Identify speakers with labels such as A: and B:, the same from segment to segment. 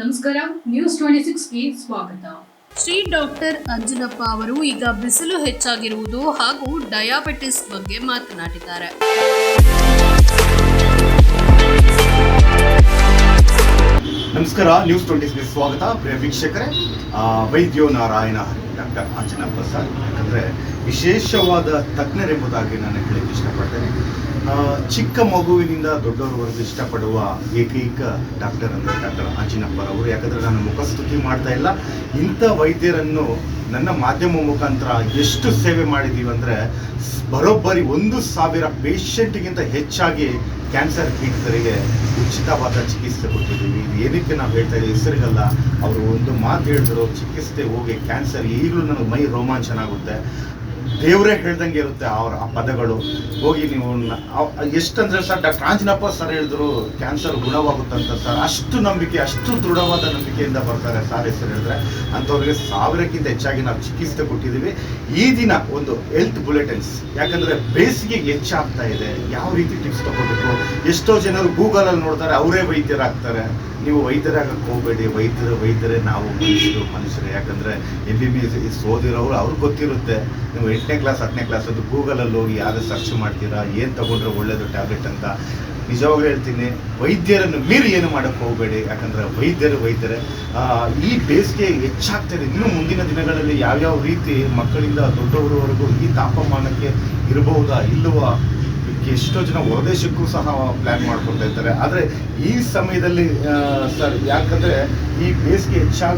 A: ನಮಸ್ಕಾರ news twenty ಸಿಕ್ಸ್ಗೆ ಸ್ವಾಗತ.
B: Shri doctor Anjanappa ಅವರು ಈಗ ಬಿಸಿಲು ಹೆಚ್ಚಾಗಿರುವುದು ಹಾಗೂ ಡಯಾಬಿಟಿಸ್ ಬಗ್ಗೆ ಮಾತನಾಡಿದ್ದಾರೆ.
C: ನಮಸ್ಕಾರ ನ್ಯೂಸ್ ಟ್ವೆಂಟಿಸ್ಗೆ ಸ್ವಾಗತ. ಪ್ರಿಯ ವೀಕ್ಷಕರೇ ವೈದ್ಯೋ ನಾರಾಯಣ ಡಾಕ್ಟರ್ ಅಂಜನಪ್ಪ ಸರ್. ಯಾಕಂದರೆ ವಿಶೇಷವಾದ ತಜ್ಞರೆಂಬುದಾಗಿ ನಾನು ಹೇಳಕ್ಕೆ ಇಷ್ಟಪಡ್ತೇನೆ. ಚಿಕ್ಕ ಮಗುವಿನಿಂದ ದೊಡ್ಡವರವರೆಗೂ ಇಷ್ಟಪಡುವ ಏಕೈಕ ಡಾಕ್ಟರ್ ಅಂದರೆ ಡಾಕ್ಟರ್ ಅಂಜನಪ್ಪರವರು ಯಾಕಂದರೆ ನಾನು ಮುಖಸ್ತುತಿ ಮಾಡ್ತಾ ಇಲ್ಲ. ಇಂಥ ವೈದ್ಯರನ್ನು ನನ್ನ ಮಾಧ್ಯಮ ಮುಖಾಂತರ ಎಷ್ಟು ಸೇವೆ ಮಾಡಿದ್ದೀವಿ ಅಂದರೆ ಬರೋಬ್ಬರಿ ಒಂದು ಸಾವಿರ ಪೇಷಂಟ್ಗಿಂತ ಹೆಚ್ಚಾಗಿ ಕ್ಯಾನ್ಸರ್ ಪೀಡಿತರಿಗೆ ಉಚಿತವಾದ ಚಿಕಿತ್ಸೆ ಕೊಟ್ಟಿದ್ದೀವಿ. ಇದು ಏನಕ್ಕೆ ನಾವು ಹೇಳ್ತಾ ಇದ್ದೀವಿ? ಹೆಸರಿಗಲ್ಲ. ಅವರು ಒಂದು ಮಾತು ಹೇಳಿದ್ರು ಚಿಕಿತ್ಸೆ ಹೋಗಿ ಕ್ಯಾನ್ಸರ್ ಈಗಲೂ ನನಗೆ ಮೈ ರೋಮಾಂಚನ ಆಗುತ್ತೆ. ದೇವರೇ ಹೇಳ್ದಂಗೆ ಇರುತ್ತೆ ಅವ್ರ ಆ ಪದಗಳು. ಹೋಗಿ ನೀವು ಎಷ್ಟಂದ್ರೆ ಸರ್, ಡಾಕ್ಟರ್ ಆಂಜನಪ್ಪ ಸರ್ ಹೇಳಿದ್ರು, ಕ್ಯಾನ್ಸರ್ ಗುಣವಾಗುತ್ತಂತ ಸರ್. ಅಷ್ಟು ನಂಬಿಕೆ, ಅಷ್ಟು ದೃಢವಾದ ನಂಬಿಕೆಯಿಂದ ಬರ್ತಾರೆ ಸರ್ ಹೆಸರು ಹೇಳಿದ್ರೆ. ಅಂಥವ್ರಿಗೆ ಸಾವಿರಕ್ಕಿಂತ ಹೆಚ್ಚಾಗಿ ನಾವು ಚಿಕಿತ್ಸೆ ಕೊಟ್ಟಿದ್ದೀವಿ. ಈ ದಿನ ಒಂದು ಹೆಲ್ತ್ ಬುಲೆಟಿನ್ಸ್ ಯಾಕಂದ್ರೆ ಬೇಸಿಗೆ ಹೆಚ್ಚಾಗ್ತಾ ಇದೆ. ಯಾವ ರೀತಿ ಟಿಪ್ಸ್ ತಗೋಬೇಕು? ಎಷ್ಟೋ ಜನರು ಗೂಗಲಲ್ಲಿ ನೋಡ್ತಾರೆ, ಅವರೇ ವೈದ್ಯರಾಗ್ತಾರೆ. ನೀವು ವೈದ್ಯರಾಗಕ್ಕೆ ಹೋಗಬೇಡಿ, ವೈದ್ಯರು, ವೈದ್ಯರೇ ನಾವು ಮನುಷ್ಯರು ಮನುಷ್ಯರು. ಯಾಕಂದ್ರೆ ಎಂ ಬಿ ಬಿ ಎಸ್ ಓದಿರೋರು ಅವ್ರಿಗೆ ಗೊತ್ತಿರುತ್ತೆ. ನೀವು ಎಂಟನೇ ಕ್ಲಾಸ್ ಹತ್ತನೇ ಕ್ಲಾಸ್ ಅದು ಗೂಗಲಲ್ಲಿ ಹೋಗಿ ಯಾರು ಸರ್ಚ್ ಮಾಡ್ತೀರಾ, ಏನು ತಗೊಂಡ್ರೆ ಒಳ್ಳೆಯದು ಟ್ಯಾಬ್ಲೆಟ್ ಅಂತ. ನಿಜವಾಗ್ಲೂ ಹೇಳ್ತೀನಿ, ವೈದ್ಯರನ್ನು ಮೀರಿ ಏನು ಮಾಡೋಕ್ಕೆ ಹೋಗಬೇಡಿ. ಯಾಕಂದ್ರೆ ವೈದ್ಯರು, ವೈದ್ಯರೇ ಈ ಬೇಸಿಗೆ ಹೆಚ್ಚಾಗ್ತಿದೆ ಇನ್ನು ಮುಂದಿನ ದಿನಗಳಲ್ಲಿ ಯಾವ್ಯಾವ ರೀತಿ ಮಕ್ಕಳಿಂದ ದೊಡ್ಡವರವರೆಗೂ ಈ ತಾಪಮಾನಕ್ಕೆ ಇರಬಹುದಾ, ಇಲ್ಲವಾ? ಎಷ್ಟೋ ಜನ ಹೊರದೇಶಕ್ಕೂ ಸಹ ಪ್ಲಾನ್ ಮಾಡ್ಕೊಳ್ತಾ ಇದ್ದಾರೆ. ಆದರೆ ಈ ಸಮಯದಲ್ಲಿ ಸರ್ ಯಾಕಂದ್ರೆ ಈ ಬೇಸಿಗೆ ಹೆಚ್ಚಾಗ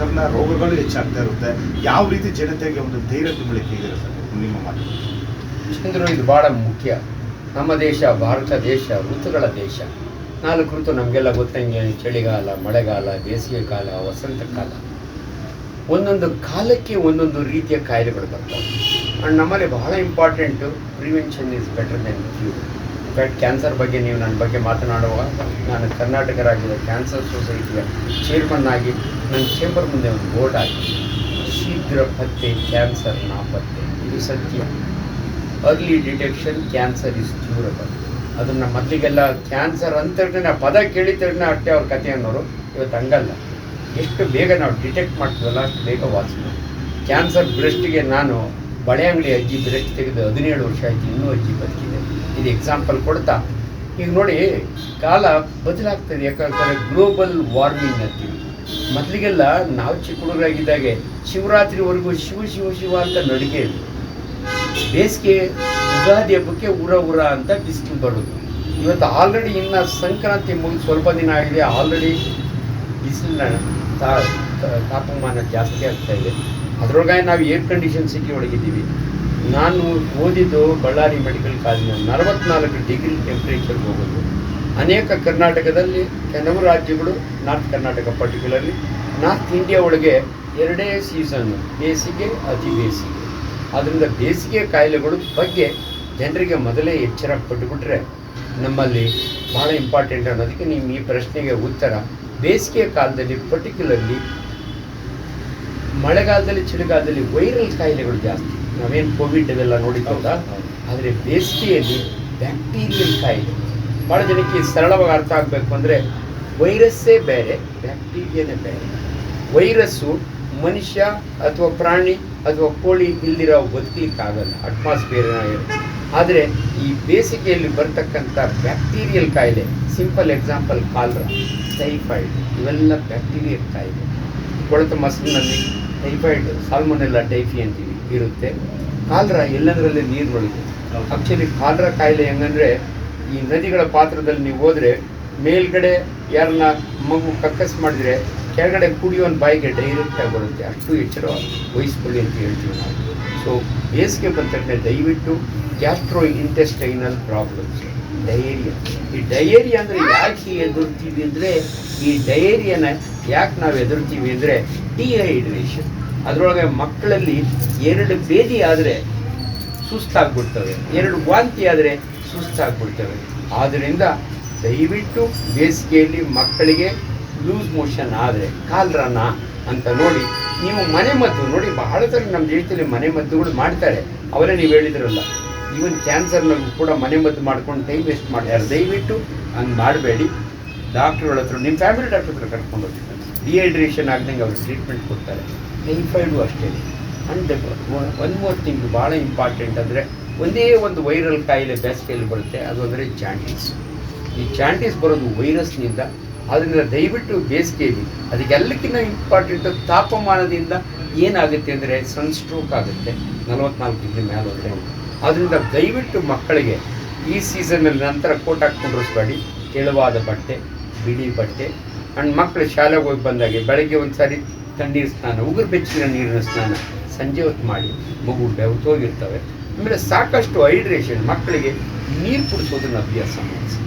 C: ಕಾರಣ ರೋಗಗಳು ಹೆಚ್ಚಾಗ್ತಾ ಇರುತ್ತೆ. ಯಾವ ರೀತಿ ಜನತೆಗೆ ಒಂದು ಧೈರ್ಯ ತುಂಬಲಿಕ್ಕೆ ಇದೆ ಸರ್ ನಿಮ್ಮ ಮಾತು?
D: ಚಂದ್ರು, ಇದು ಭಾಳ ಮುಖ್ಯ. ನಮ್ಮ ದೇಶ, ಭಾರತ ದೇಶ, ಋತುಗಳ ದೇಶ. ನಾಲ್ಕು ಋತು ನಮಗೆಲ್ಲ ಗೊತ್ತಂಗೆ, ಚಳಿಗಾಲ, ಮಳೆಗಾಲ, ಬೇಸಿಗೆ ಕಾಲ, ವಸಂತ ಕಾಲ. ಒಂದೊಂದು ಕಾಲಕ್ಕೆ ಒಂದೊಂದು ರೀತಿಯ ಕಾಯಿಲೆಗಳು ಬರ್ತವೆ. ಆ್ಯಂಡ್ ನಮ್ಮಲ್ಲಿ ಬಹಳ important prevention is better then cure in fact cancer ಬಗ್ಗೆ ನೀವು ನನ್ನ ಬಗ್ಗೆ ಮಾತನಾಡುವಾಗ ನಾನು ಕರ್ನಾಟಕ ರಾಜ್ಯದ ಕ್ಯಾನ್ಸರ್ ಸೊಸೈಟಿಯ ಚೇರ್ಮನ್ ಆಗಿ ನನ್ನ ಚೇಂಬರ್ ಮುಂದೆ ಒಂದು ಬೋರ್ಡ್ ಆಗಿ ಶೀಘ್ರ ಪತ್ತೆ ಕ್ಯಾನ್ಸರ್ ನಾಪತ್ತೆ ಇದು ಸತ್ಯ. Early detection cancer is curable ಅದನ್ನು ಮೊದಲಿಗೆಲ್ಲ ಕ್ಯಾನ್ಸರ್ ಅಂತ ತಕ್ಷಣ ಪದ ಕೇಳಿದ ಅಷ್ಟೇ ಅವ್ರ ಕಥೆ ಅನ್ನೋರು ಇವತ್ತು ಹಂಗಲ್ಲ. ಎಷ್ಟು ಬೇಗ ನಾವು ಡಿಟೆಕ್ಟ್ ಮಾಡ್ತೀವಲ್ಲ ಅಷ್ಟು ಬೇಗ ವಾಸಿ ಕ್ಯಾನ್ಸರ್ ಬ್ರೆಸ್ಟ್ಗೆ ನಾನು ಬಳೆ ಅಂಗಡಿ ಅಜ್ಜಿ ಬ್ರೆಸ್ಟ್ ತೆಗೆದು ಹದಿನೇಳು ವರ್ಷ ಆಯ್ತು ಇನ್ನೂ ಅಜ್ಜಿ ಬದುಕಿದೆ. ಇದು ಎಕ್ಸಾಂಪಲ್ ಕೊಡ್ತಾ. ಈಗ ನೋಡಿ, ಕಾಲ ಬದಲಾಗ್ತದೆ. ಯಾಕಂದ್ರೆ ಗ್ಲೋಬಲ್ ವಾರ್ಮಿಂಗ್ ಅಂತೀವಿ ಮೊದಲಿಗೆಲ್ಲ ನಾವು ಚಿಕ್ಕ ಹುಡುಗರಾಗಿದ್ದಾಗೆ ಶಿವರಾತ್ರಿವರೆಗೂ ಶಿವ ಶಿವ ಶಿವ ಅಂತ ನಡಿಗೆ ಬೇಸಿಗೆ ಯುಗಾದಿ ಹಬ್ಬಕ್ಕೆ ಊರ ಊರ ಅಂತ ಬಿಸಿಲು ಬರೋದು. ಇವತ್ತು ಆಲ್ರೆಡಿ ಇನ್ನು ಸಂಕ್ರಾಂತಿ ಮುಗಿದು ಸ್ವಲ್ಪ ದಿನ ಆಗಿದೆ. ಆಲ್ರೆಡಿ ಬಿಸಿಲಿನ ತಾಪಮಾನ ಜಾಸ್ತಿ ಆಗ್ತಾ ಇದೆ. ಅದರೊಳಗಾಗಿ ನಾವು ಏರ್ ಕಂಡೀಷನ್ ಸಿಕ್ಕಿ ಒಳಗಿದ್ದೀವಿ. ನಾನು ಓದಿದ್ದು ಬಳ್ಳಾರಿ ಮೆಡಿಕಲ್ ಕಾಲೇಜಿನ ನಲವತ್ನಾಲ್ಕು ಡಿಗ್ರಿ ಟೆಂಪ್ರೇಚರ್ ಹೋಗೋದು. ಅನೇಕ ಕರ್ನಾಟಕದಲ್ಲಿ ಕೆಲವು ರಾಜ್ಯಗಳು north Karnataka particularly north India ಒಳಗೆ ಎರಡೇ ಸೀಸನ್ ಬೇಸಿಗೆ, ಅತಿ ಬೇಸಿಗೆ. ಅದರಿಂದ ಬೇಸಿಗೆ ಕಾಯಿಲೆಗಳು ಬಗ್ಗೆ ಜನರಿಗೆ ಮೊದಲೇ ಎಚ್ಚರ ಕೊಟ್ಟುಬಿಟ್ರೆ ನಮ್ಮಲ್ಲಿ ಭಾಳ ಇಂಪಾರ್ಟೆಂಟ್ ಅನ್ನೋದಕ್ಕೆ ನಿಮ್ಮ ಈ ಪ್ರಶ್ನೆಗೆ ಉತ್ತರ. ಬೇಸಿಗೆ ಕಾಲದಲ್ಲಿ ಪರ್ಟಿಕ್ಯುಲರ್ಲಿ ಮಳೆಗಾಲದಲ್ಲಿ ಚಳಿಗಾಲದಲ್ಲಿ ವೈರಲ್ ಕಾಯಿಲೆಗಳು ಜಾಸ್ತಿ. ನಾವೇನು ಕೋವಿಡ್ ಅವೆಲ್ಲ ನೋಡಿದ್ದಲ್ಲ ಆದರೆ ಬೇಸಿಗೆಯಲ್ಲಿ ಬ್ಯಾಕ್ಟೀರಿಯಲ್ ಕಾಯಿಲೆ. ಭಾಳ ಜನಕ್ಕೆ ಸರಳವಾಗಿ ಅರ್ಥ ಆಗಬೇಕು ಅಂದರೆ ವೈರಸ್ಸೇ ಬೇರೆ ಬ್ಯಾಕ್ಟೀರಿಯಾನೇ ಬೇರೆ. ವೈರಸ್ಸು ಮನುಷ್ಯ ಅಥವಾ ಪ್ರಾಣಿ ಅಥವಾ ಕೋಳಿ ಇಲ್ದಿರೋ ಬದುಕಲಿಕ್ಕಾಗಲ್ಲ ಅಟ್ಮಾಸ್ಫಿಯರ್ ಆದರೆ ಈ ಬೇಸಿಗೆಯಲ್ಲಿ ಬರ್ತಕ್ಕಂಥ ಬ್ಯಾಕ್ಟೀರಿಯಲ್ ಕಾಯಿಲೆ ಸಿಂಪಲ್ ಎಕ್ಸಾಂಪಲ್ ಕಾಲ್ರ ಟೈಫಾಯ್ಡ್ ಇವೆಲ್ಲ ಬ್ಯಾಕ್ಟೀರಿಯಲ್ ಕಾಯಿಲೆ. ಕೊಳೆತ ಮೊಸರಿನಲ್ಲಿ ಟೈಫಾಯ್ಡ್ ಸಾಲ್ಮೊನೆಲ್ಲ ಟೈಫಿ ಅಂತೀವಿ, ಇರುತ್ತೆ. ಕಾಲ್ರ ಎಲ್ಲದರಲ್ಲೇ ನೀರು ಒಳಗೆ. ಆ್ಯಕ್ಚುಲಿ ಕಾಲ್ರ ಕಾಯಿಲೆ ಹೆಂಗಂದ್ರೆ ಈ ನದಿಗಳ ಪಾತ್ರದಲ್ಲಿ ನೀವು ಹೋದರೆ ಮೇಲ್ಗಡೆ ಯಾರನ್ನ ಮಗು ಕಕ್ಕಸ್ ಮಾಡಿದ್ರೆ ಕೆಳಗಡೆ ಕುಡಿಯೋನ್ ಬಾಯಿಗೆ ಡೈರೆಕ್ಟಾಗಿ ಬರುತ್ತೆ. ಅಷ್ಟು ಎಚ್ಚರ ವಹಿಸ್ಕೊಳ್ಳಿ ಅಂತ ಹೇಳ್ತೀವಿ ನಾವು. ಸೊ ಬೇಸಿಗೆ ಬಂದ ದಯವಿಟ್ಟು ಗ್ಯಾಸ್ಟ್ರೋ ಇಂಟೆಸ್ಟೈನಲ್ ಪ್ರಾಬ್ಲಮ್ಸ್ ಡಯೇರಿಯಾ ಈ ಡಯೇರಿಯಾ ಅಂದರೆ ಯಾಕೆ ಎದುರ್ತೀವಿ ಅಂದರೆ ಈ ಡಯೇರಿಯಾನ ಯಾಕೆ ನಾವು ಎದುರ್ತೀವಿ ಅಂದರೆ ಡಿಹೈಡ್ರೇಷನ್. ಅದರೊಳಗೆ ಮಕ್ಕಳಲ್ಲಿ ಎರಡು ಬೇದಿ ಆದರೆ ಸುಸ್ತಾಗ್ಬಿಡ್ತವೆ. ಎರಡು ವಾಂತಿ ಆದರೆ ಸುಸ್ತಾಗ್ಬಿಡ್ತವೆ. ಆದ್ದರಿಂದ ದಯವಿಟ್ಟು ಬೇಸಿಗೆಯಲ್ಲಿ ಮಕ್ಕಳಿಗೆ ಲೂಸ್ ಮೋಷನ್ ಆದರೆ ಕಾಲ್ರನ ಅಂತ ನೋಡಿ, ನೀವು ಮನೆ ಮದ್ದು ನೋಡಿ, ಬಹಳ ಥರ ನಮ್ಮ ದೇಶದಲ್ಲಿ ಮನೆ ಮದ್ದುಗಳು ಮಾಡ್ತಾರೆ. ಅವರೇ ನೀವು ಹೇಳಿದ್ರಲ್ಲ ಈವನ್ ಕ್ಯಾನ್ಸರ್ನಲ್ಲೂ ಕೂಡ ಮನೆ ಮದ್ದು ಮಾಡ್ಕೊಂಡು ಟೈಮ್ ವೇಸ್ಟ್ ಮಾಡ್ತಾರೆ. ದಯವಿಟ್ಟು ಹಂಗೆ ಮಾಡಬೇಡಿ. ಡಾಕ್ಟ್ರುಗಳ ಹತ್ರ ನಿಮ್ಮ ಫ್ಯಾಮಿಲಿ ಡಾಕ್ಟ್ರ ಹತ್ರ ಕರ್ಕೊಂಡು ಹೋಗಿ ಡಿಹೈಡ್ರೇಷನ್ ಆಗ್ದಂಗೆ ಅವ್ರು ಟ್ರೀಟ್ಮೆಂಟ್ ಕೊಡ್ತಾರೆ. ಟೈಫಾಯ್ಡು ಅಷ್ಟೇ. ಅಂಡ್ ಒನ್ ಮೋರ್ ಥಿಂಗ್ ಭಾಳ ಇಂಪಾರ್ಟೆಂಟ್ ಅಂದರೆ ಒಂದೇ ಒಂದು ವೈರಲ್ ಕಾಯಿಲೆ ಬೇಸಿಗೆಯಲ್ಲಿ ಬರುತ್ತೆ, ಅದು ಅಂದರೆ ಜಾಂಡೀಸ್ ಈ ಜಾಂಡೀಸ್ ಬರೋದು ವೈರಸ್ನಿಂದ ಅದರಿಂದ ದಯವಿಟ್ಟು ಬೇಸಿಗೆಯಲ್ಲಿ ಅದಕ್ಕೆಲ್ಲಕ್ಕಿಂತ ಇಂಪಾರ್ಟೆಂಟ್ ತಾಪಮಾನದಿಂದ ಏನಾಗುತ್ತೆ ಅಂದರೆ ಸನ್ಸ್ಟ್ರೋಕ್ ಆಗುತ್ತೆ, ನಲವತ್ನಾಲ್ಕು ಡಿಗ್ರಿ ಮೇಲೆ ಹೋದರೆ ಅದರಿಂದ ದಯವಿಟ್ಟು ಮಕ್ಕಳಿಗೆ ಈ ಸೀಸನಲ್ಲಿ ನಂತರ ಕೋಟ್ ಹಾಕ್ಕೊಂಡಿರಿಸ್ಬೇಡಿ ತೆಳುವಾದ ಬಟ್ಟೆ. ಬಿಳಿ ಬಟ್ಟೆ. ಆ್ಯಂಡ್ ಮಕ್ಕಳು ಶಾಲೆಗೆ ಹೋಗಿ ಬಂದಾಗೆ ಬೆಳಗ್ಗೆ ಒಂದು ಸಾರಿ ತಣ್ಣೀರು ಸ್ನಾನ, ಉಗುರು ಬೆಚ್ಚಿನ ನೀರಿನ ಸ್ನಾನ ಸಂಜೆ ಹೊತ್ತು ಮಾಡಿ ಮಗು ಬೆವತೋಗಿರ್ತವೆ ಆಮೇಲೆ ಸಾಕಷ್ಟು ಹೈಡ್ರೇಷನ್ ಮಕ್ಕಳಿಗೆ ನೀರು ಕುಡಿಸೋದನ್ನ ಅಭ್ಯಾಸ ಮಾಡಿಸಿ.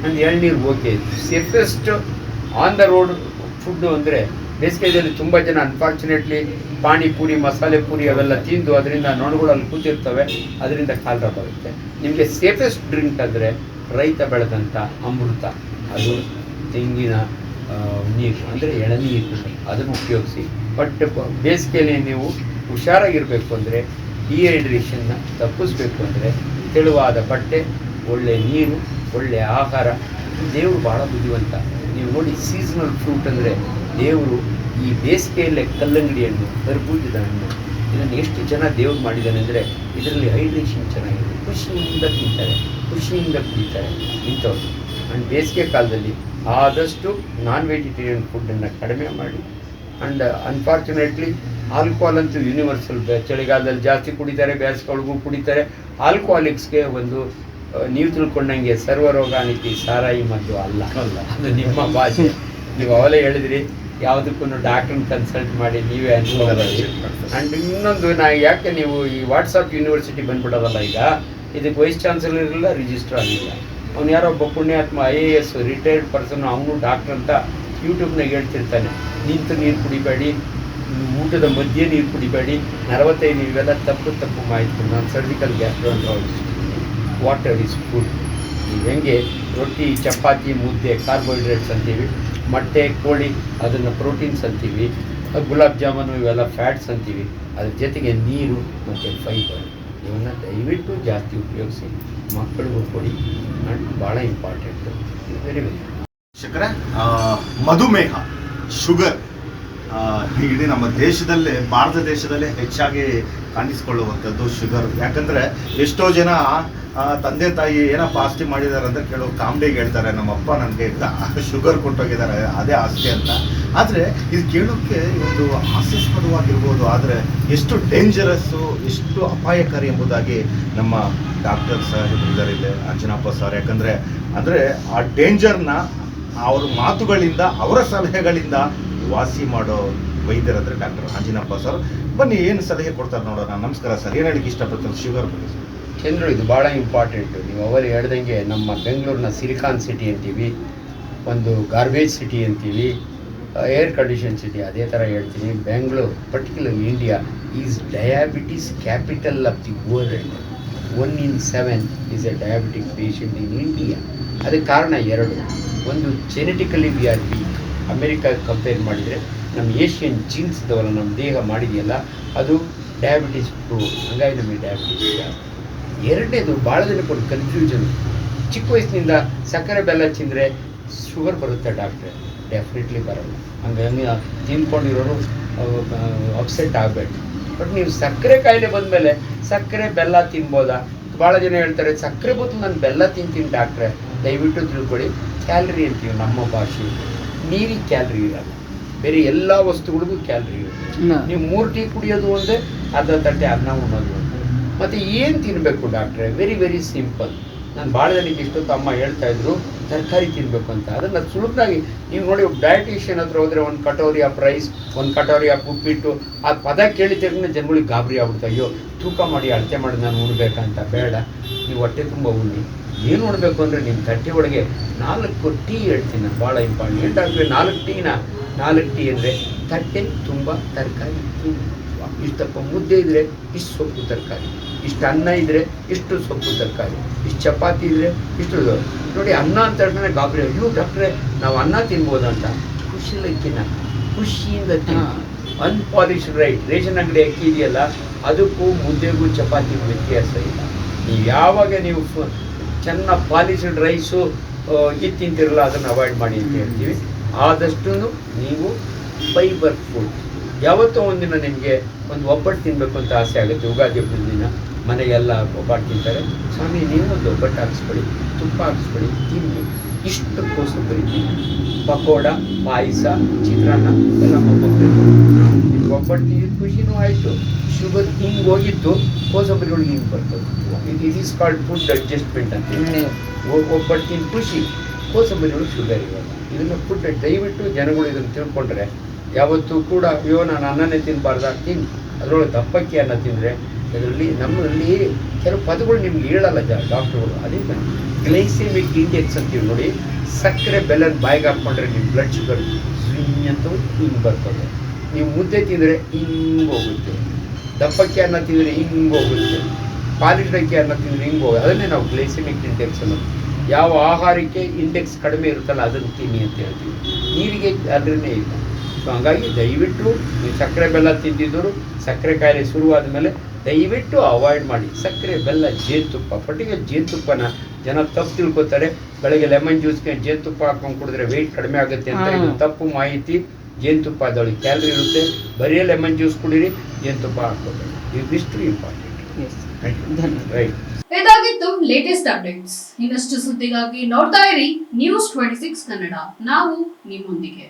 D: ಆ್ಯಂಡ್ ಎಳ್ನೀರು okay safest on the road food ಅಂದರೆ ಬೇಸಿಗೆಯಲ್ಲಿ ತುಂಬ ಜನ ಅನ್ಫಾರ್ಚುನೇಟ್ಲಿ ಪಾನಿಪುರಿ, ಮಸಾಲೆ ಪೂರಿ ಅವೆಲ್ಲ ತಿಂದು ಅದರಿಂದ ನೊಣಗಳಲ್ಲಿ ಕೂತಿರ್ತವೆ. ಅದರಿಂದ ಕಾಲರ ಬರುತ್ತೆ. ನಿಮಗೆ ಸೇಫೆಸ್ಟ್ ಡ್ರಿಂಕ್ ಅಂದರೆ ರೈತ ಬೆಳೆದಂಥ ಅಮೃತ. ಅದು ತೆಂಗಿನ ನೀರು, ಅಂದರೆ ಎಳನೀರು ಅದನ್ನು ಉಪಯೋಗಿಸಿ. ಬಟ್ ಬೇಸಿಗೆಯಲ್ಲಿ ನೀವು ಹುಷಾರಾಗಿರಬೇಕು ಅಂದರೆ ಡಿಹೈಡ್ರೇಷನ್ನ ತಪ್ಪಿಸ್ಬೇಕು ಅಂದರೆ ತೆಳುವಾದ ಬಟ್ಟೆ ಒಳ್ಳೆಯ ನೀರು ಒಳ್ಳೆಯ ಆಹಾರ. ದೇವರು ಭಾಳ ಬುದ್ಧಿವಂತ. ನೀವು ನೋಡಿ ಸೀಸನಲ್ ಫ್ರೂಟ್ ಅಂದರೆ ದೇವರು ಈ ಬೇಸಿಗೆಯಲ್ಲೇ ಕಲ್ಲಂಗಡಿ ಹಣ್ಣು ಕರ್ಬೂಜದ ಹಣ್ಣು ಇದನ್ನು ಎಷ್ಟು ಜನ ದೇವ್ರು ಮಾಡಿದ್ದಾನೆ ಅಂದರೆ ಇದರಲ್ಲಿ ಹೈಡ್ರೇಷನ್ ಚೆನ್ನಾಗಿದೆ ಖುಷಿಯಿಂದ ತಿಂತಾರೆ, ಖುಷಿಯಿಂದ ಕುಡಿತಾರೆ ಇಂಥವ್ರು. ಆ್ಯಂಡ್ ಬೇಸಿಗೆ ಕಾಲದಲ್ಲಿ ಆದಷ್ಟು ನಾನ್ ವೆಜಿಟೇರಿಯನ್ ಫುಡ್ಡನ್ನು ಕಡಿಮೆ ಮಾಡಿ. ಆ್ಯಂಡ್ ಅನ್ಫಾರ್ಚುನೇಟ್ಲಿ ಆಲ್ಕೋಹಾಲ್ ಅಂತೂ ಯೂನಿವರ್ಸಲ್ ಚಳಿಗಾಲದಲ್ಲಿ ಜಾಸ್ತಿ ಕುಡಿತಾರೆ ಬೇಸಿಗೆಗಳಿಗೂ ಕುಡಿತಾರೆ. ಆಲ್ಕೋಹಾಲಿಕ್ಸ್ಗೆ ಒಂದು ನೀವು ತಿಳ್ಕೊಂಡಂಗೆ ಸರ್ವರೋಗಾನಿಕಿ ಸಾರಾಯಿ ಮದ್ದು ಅಲ್ಲ.
C: ಅಲ್ಲ.
D: ಅದು ನಿಮ್ಮ ಭಾಷೆ. ನೀವು ಅವಲೇ ಹೇಳಿದ್ರಿ ಯಾವುದಕ್ಕೂ ಡಾಕ್ಟ್ರನ್ನ ಕನ್ಸಲ್ಟ್ ಮಾಡಿ ನೀವೇ ಅನ್ಕೊಳ್ಳೋದು ಆ್ಯಂಡ್ ಇನ್ನೊಂದು ನಾ ಯಾಕೆ ನೀವು ಈ ವಾಟ್ಸಪ್ ಯೂನಿವರ್ಸಿಟಿ ಬಂದ್ಬಿಡೋದಲ್ಲ ಈಗ? ಇದಕ್ಕೆ ವೈಸ್ ಚಾನ್ಸಲರ್ ಇರಲಿಲ್ಲ ರಿಜಿಸ್ಟರ್ ಆಗಿಲ್ಲ ಅವ್ನು ಯಾರೋ ಒಬ್ಬ ಪುಣ್ಯಾತ್ಮ I A S retired person ಅವನು ಡಾಕ್ಟರ್ ಅಂತ ಯೂಟ್ಯೂಬ್ನಾಗ ಹೇಳ್ತಿರ್ತಾನೆ. ನಿಂತು ನೀರು ಕುಡಿಬೇಡಿ, ಊಟದ ಮಧ್ಯೆ ನೀರು ಕುಡಿಬೇಡಿ, ನಲವತ್ತೈದು ಇವೆಲ್ಲ ತಪ್ಪು ತಪ್ಪು ಮಾಹಿತಿ. ನಾನು surgical gastroenterologist water is food ನೀವು ಹೆಂಗೆ ರೊಟ್ಟಿ, ಚಪಾತಿ, ಮುದ್ದೆ ಕಾರ್ಬೋಹೈಡ್ರೇಟ್ಸ್ ಅಂತೀವಿ, ಮೊಟ್ಟೆ, ಕೋಳಿ, ಅದನ್ನು ಪ್ರೋಟೀನ್ಸ್ ಅಂತೀವಿ, ಗುಲಾಬ್ ಜಾಮೂನು ಇವೆಲ್ಲ ಫ್ಯಾಟ್ಸ್ ಅಂತೀವಿ. ಅದ್ರ ಜೊತೆಗೆ ನೀರು ಮತ್ತು ಫೈಬರ್ ಇವನ್ನ ದಯವಿಟ್ಟು ಜಾಸ್ತಿ ಉಪಯೋಗಿಸಿ ಮಕ್ಕಳಿಗೂ ಕೊಡಿ ಆ್ಯಂಡ್ ಭಾಳ ಇಂಪಾರ್ಟೆಂಟ್ ವೆರಿ ವೆರಿ
C: ಆ, ಮಧುಮೇಹ ಶುಗರ್ ಇಡೀ ನಮ್ಮ ದೇಶದಲ್ಲೇ ಭಾರತ ದೇಶದಲ್ಲೇ ಹೆಚ್ಚಾಗಿ ಕಾಣಿಸ್ಕೊಳ್ಳುವಂಥದ್ದು ಶುಗರ್. ಯಾಕಂದರೆ ಎಷ್ಟೋ ಜನ ತಂದೆ ತಾಯಿ ಏನೋ ಆಸ್ತಿ ಮಾಡಿದ್ದಾರೆ ಅಂತ ಕೇಳೋ ಕಾಮಿಡಿಗೆ ಹೇಳ್ತಾರೆ ನಮ್ಮ ಅಪ್ಪ ನನಗೆ ಶುಗರ್ ಕೊಟ್ಟೋಗಿದ್ದಾರೆ, ಅದೇ ಆಸ್ತಿ ಅಂತ. ಆದರೆ ಇದು ಕೇಳೋಕ್ಕೆ ಒಂದು ಹಾಸ್ಯಾಸ್ಪದವಾಗಿರ್ಬೋದು, ಆದರೆ ಎಷ್ಟು ಡೇಂಜರಸ್ಸು ಎಷ್ಟು ಅಪಾಯಕಾರಿ ಎಂಬುದಾಗಿ ನಮ್ಮ ಡಾಕ್ಟರ್ ಸಹ ಇದ್ದಾರೆ ಇಲ್ಲಿ, ಅಂಜನಪ್ಪ ಸರ್ ಯಾಕಂದರೆ, ಅಂದರೆ ಆ ಡೇಂಜರ್ನ ಅವ್ರ ಮಾತುಗಳಿಂದ, ಅವರ ಸಲಹೆಗಳಿಂದ ವಾಸಿ ಮಾಡೋ ವೈದ್ಯರಂದರೆ ಡಾಕ್ಟರ್ ಅಂಜಿನಪ್ಪ ಸರ್ ಬನ್ನಿ, ಏನು ಸಲಹೆ ಕೊಡ್ತಾರೆ ನೋಡೋಣ. ನಮಸ್ಕಾರ ಸರ್ ಏನು ಹೇಳಿಕ್ಕೆ ಇಷ್ಟಪಡ್ತಾರೆ? ಶುಗರ್ ಬಗ್ಗೆ
D: ಚಂದ್ರು, ಇದು ಭಾಳ ಇಂಪಾರ್ಟೆಂಟು ನೀವು ಅವರು ಹೇಳ್ದಂಗೆ ನಮ್ಮ ಬೆಂಗಳೂರಿನ ಸಿಲಿಕಾನ್ ಸಿಟಿ ಅಂತೀವಿ, ಒಂದು ಗಾರ್ಬೇಜ್ ಸಿಟಿ ಅಂತೀವಿ ಏರ್ ಕಂಡೀಷನ್ ಸಿಟಿ ಅದೇ ಥರ ಹೇಳ್ತೀನಿ. Bengaluru particular India is diabetes capital of the world one in seven is a diabetic patient in India ಅದಕ್ಕೆ ಕಾರಣ ಎರಡು. ಒಂದು genetically we are weak America compare ಮಾಡಿದರೆ ನಮ್ಮ ಏಷ್ಯನ್ ಜೀನ್ಸ್ ಇದ್ದವಲ್ಲ ನಮ್ಮ ದೇಹ ಮಾಡಿದೆಯಲ್ಲ, ಅದು ಡಯಾಬಿಟಿಸ್ ಪ್ರೂವ್ ಹಂಗಾಗಿ ನಮಗೆ ಡಯಾಬಿಟಿಸ್ ಜಾಸ್ತಿ. ಎರಡನೇದು ಭಾಳ ಜನಕ್ಕೊಂದು ಕನ್ಫ್ಯೂಷನ್ ಚಿಕ್ಕ ವಯಸ್ಸಿನಿಂದ ಸಕ್ಕರೆ ಬೆಲ್ಲ ತಿಂದರೆ ಶುಗರ್ ಬರುತ್ತೆ ಡಾಕ್ಟ್ರೆ ಡೆಫಿನೆಟ್ಲಿ ಬರಲ್ಲ. ಹಂಗಾಗಿ ತಿನ್ಕೊಂಡಿರೋರು ಅಪ್ಸೆಟ್ ಆಗಬೇಕು ಬಟ್ ನೀವು ಸಕ್ಕರೆ ಕಾಯಿಲೆ ಬಂದಮೇಲೆ ಸಕ್ಕರೆ ಬೆಲ್ಲ ತಿನ್ಬೋದಾ? ಭಾಳ ಜನ ಹೇಳ್ತಾರೆ ಸಕ್ಕರೆ ಬದಲು ನಾನು ಬೆಲ್ಲ ತಿಂತೀನಿ ಡಾಕ್ಟ್ರೆ ದಯವಿಟ್ಟು ತಿಳ್ಕೊಳ್ಳಿ. ಕ್ಯಾಲರಿ ಅಂತೀವಿ ನಮ್ಮ ಭಾಷೆ ನೀರಿಗೆ ಕ್ಯಾಲರಿ ಇರಲ್ಲ. ಬೇರೆ ಎಲ್ಲ ವಸ್ತುಗಳಿಗೂ ಕ್ಯಾಲರಿ ಇರುತ್ತೆ. ನೀವು ಮೂರು ಟೀ ಕುಡಿಯೋದು ಒಂದೇ ಅರ್ಧ ತಟ್ಟೆ ಅನ್ನ ಉಣ್ಣೋದು ಒಂದೇ. ಮತ್ತು ಏನು ತಿನ್ನಬೇಕು ಡಾಕ್ಟ್ರೆ ವೆರಿ ವೆರಿ ಸಿಂಪಲ್ ನಾನು ಭಾಳ ಜನಕ್ಕೆ ಇಷ್ಟೊತ್ತು ಅಮ್ಮ ಹೇಳ್ತಾ ಇದ್ರು, ತರಕಾರಿ ತಿನ್ನಬೇಕು ಅಂತ. ಅದನ್ನು ಸುಲಭವಾಗಿ ನೀವು ನೋಡಿ ಡಯಟಿಷಿಯನ್ ಹತ್ರ ಹೋದರೆ ಒಂದು ಕಟೋರಿ ಆಫ್ ರೈಸ್ ಒಂದು ಕಟೋರಿ ಆಫ್ ಉಪ್ಪಿಟ್ಟು, ಆ ಪದ ಕೇಳಿ ತಕ್ಷಣ ಜನಗಳಿಗೆ ಗಾಬರಿ ಆಗ್ಬಿಡ್ತಾ ಅಯ್ಯೋ, ತೂಕ ಮಾಡಿ ಅಳತೆ ಮಾಡಿ ನಾನು ಉಣ್ಬೇಕಂತ. ಬೇಡ, ನೀವು ಹೊಟ್ಟೆ ತುಂಬ ಉಣ್ಣಿ. ಏನು ಉಣ್ಬೇಕು ಅಂದರೆ ನಿಮ್ಮ ತಟ್ಟೆ ಒಳಗೆ ನಾಲ್ಕು ಟೀ ಹೇಳ್ತೀನಿ ನಾನು. ಭಾಳ ಇಂಪಾರ್ಟೆಂಟ್ ಆಗ್ತದೆ ನಾಲ್ಕು ಟೀನ? ನಾಲ್ಕು ಟೀ ಅಂದರೆ ತಟ್ಟೆ ತುಂಬ ತರಕಾರಿ ತಿನ್ನಿ ಇಷ್ಟಪ್ಪ ಮುದ್ದೆ ಇದ್ದರೆ ಇಷ್ಟು ಸೊಪ್ಪು ತರಕಾರಿ ಇಷ್ಟು ಅನ್ನ ಇದ್ದರೆ ಇಷ್ಟು ಸೊಪ್ಪು ತರಕಾರಿ ಇಷ್ಟು ಚಪಾತಿ ಇದ್ದರೆ ಇಷ್ಟು ನೋಡಿ ಅನ್ನ ಅಂತ ಹೇಳಿದ್ರೆ ಗಾಬರಿ. ಅಯ್ಯೋ ಡಾಕ್ಟ್ರೆ ನಾವು ಅನ್ನ ತಿನ್ಬೋದು ಅಂತ ಖುಷಿಯಿಂದ ತಿನ್ನ. ಖುಷಿಯಿಂದ ತಿನ್ನ. ಅನ್ಪಾಲಿಶ್ಡ್ ರೈಟ್ ರೇಷನ್ ಅಂಗಡಿ ಅಕ್ಕಿ ಇದೆಯಲ್ಲ ಅದಕ್ಕೂ ಮುದ್ದೆಗೂ ಚಪಾತಿಗೂ ವ್ಯತ್ಯಾಸ ಇಲ್ಲ. ನೀವು ಯಾವಾಗ ನೀವು ಚೆನ್ನಾಗಿ ಪಾಲಿಶ್ಡ್ ರೈಸು ಇದು ತಿಂತಿರಲ್ಲ ಅದನ್ನು ಅವಾಯ್ಡ್ ಮಾಡಿ ಅಂತ ಹೇಳ್ತೀವಿ. ಆದಷ್ಟು ನೀವು ಫೈಬರ್ ಫುಡ್ ಯಾವತ್ತೋ ಒಂದಿನ ನಿಮಗೆ ಒಂದು ಒಬ್ಬಟ್ಟು ತಿನ್ನಬೇಕು ಅಂತ ಆಸೆ ಆಗುತ್ತೆ. ಯುಗಾದಿ ಹಬ್ಬದ ದಿನ ಮನೆಗೆಲ್ಲ ಒಬ್ಬಟ್ಟು ತಿಂತಾರೆ. ಸ್ವಾಮಿ ನೀವೊಂದು ಒಬ್ಬಟ್ಟು ಹಾಕ್ಸ್ಬಿಡಿ ತುಪ್ಪ ಹಾಕ್ಸ್ಬಿಡಿ ತಿನ್ನಿ. ಇಷ್ಟು ಕೋಸಂಬರಿ ತಿನ್ನಿ. ಪಕೋಡ ಪಾಯಸ ಚಿತ್ರಾನ್ನ ಎಲ್ಲ ಒಬ್ಬಟ್ಟು ಒಬ್ಬಟ್ಟು ತಿಂದ ಖುಷಿನೂ ಆಯಿತು. ಶುಗರ್ ಹಿಂಗೆ ಹೋಗಿತ್ತು ಕೋಸಂಬರಿಗಳಿಗೆ ಹಿಂಗೆ ಬರ್ತದೆ ಇದು it is called food adjustment ಅಂತ ಒಬ್ಬಟ್ಟು ತಿಂದು ಖುಷಿ. ಕೋಸಂಬರಿಗಳು ಶುಗರ್ ಇವಾಗ. ಇದನ್ನು ಫುಡ್ ದಯವಿಟ್ಟು ಜನಗಳು ಇದನ್ನು ತಿಳ್ಕೊಂಡ್ರೆ ಯಾವತ್ತೂ ಕೂಡ, ಅಯ್ಯೋ, ನಾನು ಅನ್ನನೇ ತಿನ್ನಬಾರ್ದು ತಿನ್ನಿ ಅದರೊಳಗೆ ದಪ್ಪಕ್ಕಿ ಅನ್ನ ತಿಂದರೆ ಅದರಲ್ಲಿ ನಮ್ಮಲ್ಲಿ ಕೆಲವು ಪದಗಳು ನಿಮ್ಗೆ ಹೇಳಲ್ಲ ಜ ಡಾಕ್ಟ್ರುಗಳು ಅದಕ್ಕೆ ಗ್ಲೈಸಿಮಿಕ್ ಇಂಡೆಕ್ಸ್ ಅಂತೀವಿ ನೋಡಿ, ಸಕ್ಕರೆ ಬೆಲ್ಲ ಬಾಯಿಗೆ ಹಾಕ್ಕೊಂಡ್ರೆ ನಿಮ್ಮ ಬ್ಲಡ್ ಶುಗರ್ ಸ್ವಿಂಗ್ ಅಂತ ಹಿಂಗೆ ಬರ್ತದೆ. ನೀವು ಮುದ್ದೆ ತಿಂದರೆ ಹಿಂಗೆ ಹೋಗುತ್ತೆ. ದಪ್ಪಕ್ಕಿ ಅನ್ನ ತಿಂದರೆ ಹಿಂಗೆ ಹೋಗುತ್ತೆ. ಪಾಲಿಶ್ ಅನ್ನ ತಿಂದರೆ ಹಿಂಗೆ ಹೋಗುತ್ತೆ. ಅದನ್ನೇ ನಾವು ಗ್ಲೈಸಿಮಿಕ್ ಇಂಡೆಕ್ಸ್ ಅನ್ನೋದು. ಯಾವ ಆಹಾರಕ್ಕೆ ಇಂಡೆಕ್ಸ್ ಕಡಿಮೆ ಇರುತ್ತಲ್ಲ, ಅದನ್ನು ತಿನ್ನಿ ಅಂತ ಹೇಳ್ತೀವಿ. ನೀರಿಗೆ ಅದನ್ನೇ ಇಲ್ಲ. ಸೊ ಹಂಗಾಗಿ ದಯವಿಟ್ಟು ನೀವು ಸಕ್ಕರೆ ಬೆಲ್ಲ ತಿಂದಿದ್ದರು ಸಕ್ಕರೆ ಕಾಯಿಲೆ ಶುರುವಾದ ಮೇಲೆ ದಯವಿಟ್ಟು ಅವಾಯ್ಡ್ ಮಾಡಿ. ಸಕ್ಕರೆ ಬೆಲ್ಲ ಜೇನುತುಪ್ಪ ಪಟ್ಟಿಗೆ ಜೇನುತುಪ್ಪನ ಜನ ತಪ್ಪು ತಿಳ್ಕೊತಾರೆ. ಬೆಳಗ್ಗೆ ಲೆಮನ್ ಜ್ಯೂಸ್ಗೆ ಜೇನುತುಪ್ಪ ಹಾಕೊಂಡು ಕುಡಿದ್ರೆ ವೆಯ್ಟ್ ಕಡಿಮೆ ಆಗುತ್ತೆ ಅಂತ ಇದು ತಪ್ಪು ಮಾಹಿತಿ. ಜೇನುತುಪ್ಪ ಅದೊಳಗೆ ಕ್ಯಾಲರಿ ಇರುತ್ತೆ. ಬರೀ ಲೆಮನ್ ಜ್ಯೂಸ್ ಕುಡೀರಿ ಜೇನುತುಪ್ಪ ಹಾಕೋದು ಇವಿಷ್ಟು ಇಂಪಾರ್ಟೆಂಟ್
C: ಥ್ಯಾಂಕ್ ಯು
D: ರೈಟ್
A: ಇದಾಗಿತ್ತು ಲೇಟೆಸ್ಟ್ ಅಪ್ಡೇಟ್ಸ್ ಇನ್ನಷ್ಟು ಸುದ್ದಿಗಾಗಿ ನೋಡ್ತಾ ಇರಿ ನ್ಯೂಸ್ ಟ್ವೆಂಟಿ ಸಿಕ್ಸ್ ಕನ್ನಡ. ನಾವು ನಿಮ್ಮೊಂದಿಗೆ.